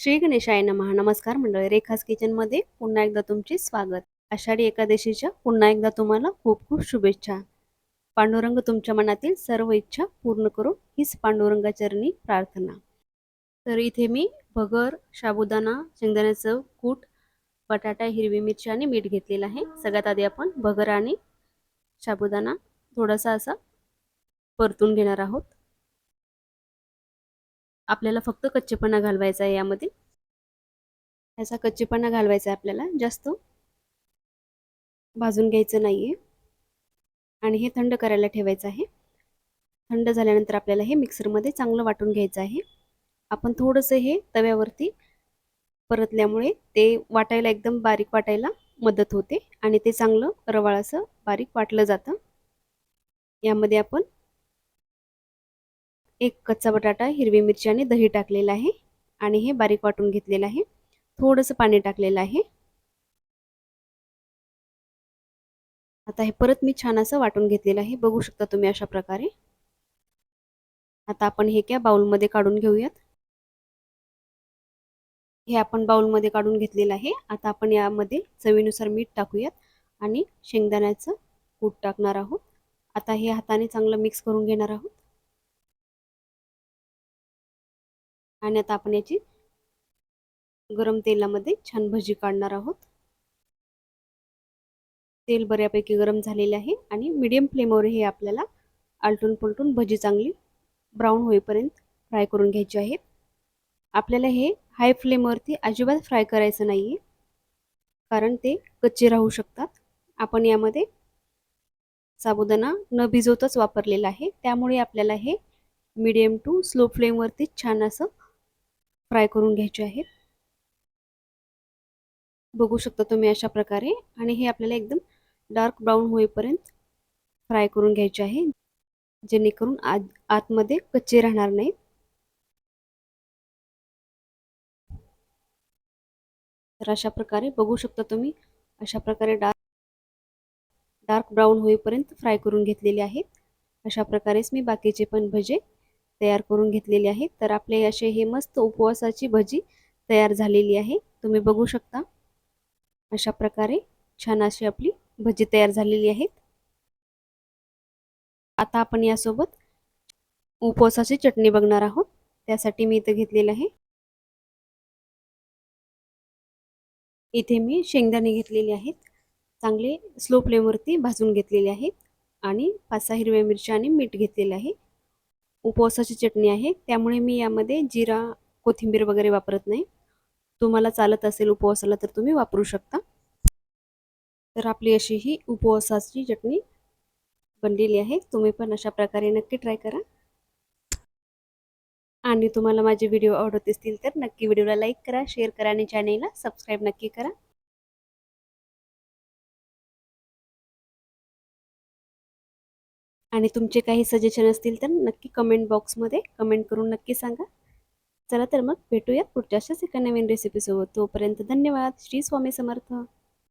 श्री गणेशाय नमहा नमस्कार मंडळी रेखास किचनमध्ये पुन्हा एकदा तुमचे स्वागत. आषाढी एकादशीच्या पुन्हा एकदा तुम्हाला खूप खूप शुभेच्छा. पांडुरंग तुमच्या मनातील सर्व इच्छा पूर्ण करून हीच पांडुरंगाचरणी प्रार्थना. तर इथे मी भगर साबुदाणा शेंगदाण्याचं कूट बटाटा हिरवी मिरची आणि मीठ घेतलेलं आहे. सगळ्यात आधी आपण भगर आणि साबुदाणा थोडासा असा परतून घेणार आहोत. आपल्याला फक्त कच्चेपणा घालवायचा आहे यामध्ये. याचा कच्चेपणा घालवायचा आहे आपल्याला जास्त. भाजून घ्यायचं नाही आहे आणि हे थंड करायला ठेवायचं आहे. थंड झाल्यानंतर आपल्याला हे मिक्सरमध्ये चांगलं वाटून घ्यायचं आहे. आपण थोडंसं हे तव्यावरती परतल्यामुळे ते वाटायला एकदम बारीक वाटायला मदत होते आणि ते चांगलं रवाळ असं बारीक वाटलं जातं. यामध्ये आपण एक कच्चा बटाटा हिरवी मिरची आणि दही टाकलेलं आहे आणि हे बारीक वाटून घेतलेलं आहे. थोडंसं पाणी टाकलेलं आहे. आता हे परत मी छान असं वाटून घेतलेलं आहे. बघू शकता तुम्ही अशा प्रकारे. आता आपण हे क्या बाउलमध्ये काढून घेऊयात. हे आपण बाउलमध्ये काढून घेतलेलं आहे. आता आपण यामध्ये चवीनुसार मीठ टाकूयात आणि शेंगदाण्याचं कूट टाकणार आहोत. आता हे हाताने चांगलं मिक्स करून घेणार आहोत. आणि आता आपण याची गरम तेलामध्ये छान भजी काढणार आहोत. तेल बऱ्यापैकी गरम झालेले आहे आणि मीडियम फ्लेमवर हे आपल्याला आलटून पलटून भजी चांगली ब्राऊन होईपर्यंत फ्राय करून घ्यायची आहेत आपल्याला हे हाय फ्लेमवरती अजिबात फ्राय करायचं नाही आहे कारण ते कच्चे राहू शकतात. आपण यामध्ये साबुदाणा न भिजवताच वापरलेला आहे. त्यामुळे आपल्याला हे मीडियम टू स्लो फ्लेमवरती छान असं फ्राय करून घ्यायचे आहेत. बघू शकता तुम्ही अशा प्रकारे. आणि हे आपल्याला एकदम डार्क ब्राऊन होईपर्यंत फ्राय करून घ्यायचे आहे. जेणेकरून आत आतमध्ये कच्चे राहणार नाहीत. तर अशा प्रकारे बघू शकता तुम्ही अशा प्रकारे डार्क डार्क ब्राऊन होईपर्यंत फ्राय करून घेतलेले आहेत. अशा प्रकारेच मी बाकीचे पण भजे तयार करून घेतलेली आहे. तर आपले असे हे मस्त उपवासाची भजी तयार झालेली आहे. तुम्ही बघू शकता. अशा प्रकारे छान अशी आपली भजी तयार झालेली आहेत. आता आपण यासोबत उपवासाची चटणी बघणार आहोत. त्यासाठी मी इथं घेतलेलं आहे. इथे मी शेंगदाणे घेतलेले आहेत. चांगले स्लो फ्लेमवरती भाजून घेतलेले आहेत. आणि पाच सहा हिरव्या मिरच्या आणि मीठ घेतलेले आहे. उपवासाची चटणी आहे. त्यामुळे मी यामध्ये जिरा कोथिंबीर वगैरे वापरत नाही. तुम्हाला चालत असेल उपवासाला तर तुम्ही वापरू शकता. तर आपली अशी ही उपवासाची चटणी बनलेली आहे. तुम्ही पण अशा प्रकारे नक्की ट्राय करा. आणि तुम्हाला माझे व्हिडिओ आवडत असतील तर नक्की व्हिडिओला लाईक करा शेअर करा आणि चॅनेलला सबस्क्राईब नक्की करा. आणि तुमचे काही सजेशन असतील तर नक्की कमेंट बॉक्समध्ये कमेंट करून नक्की सांगा. चला तर मग भेटूयात पुढच्या अशाच एका नवीन रेसिपीसोबत तोपर्यंत धन्यवाद. श्री स्वामी समर्थ.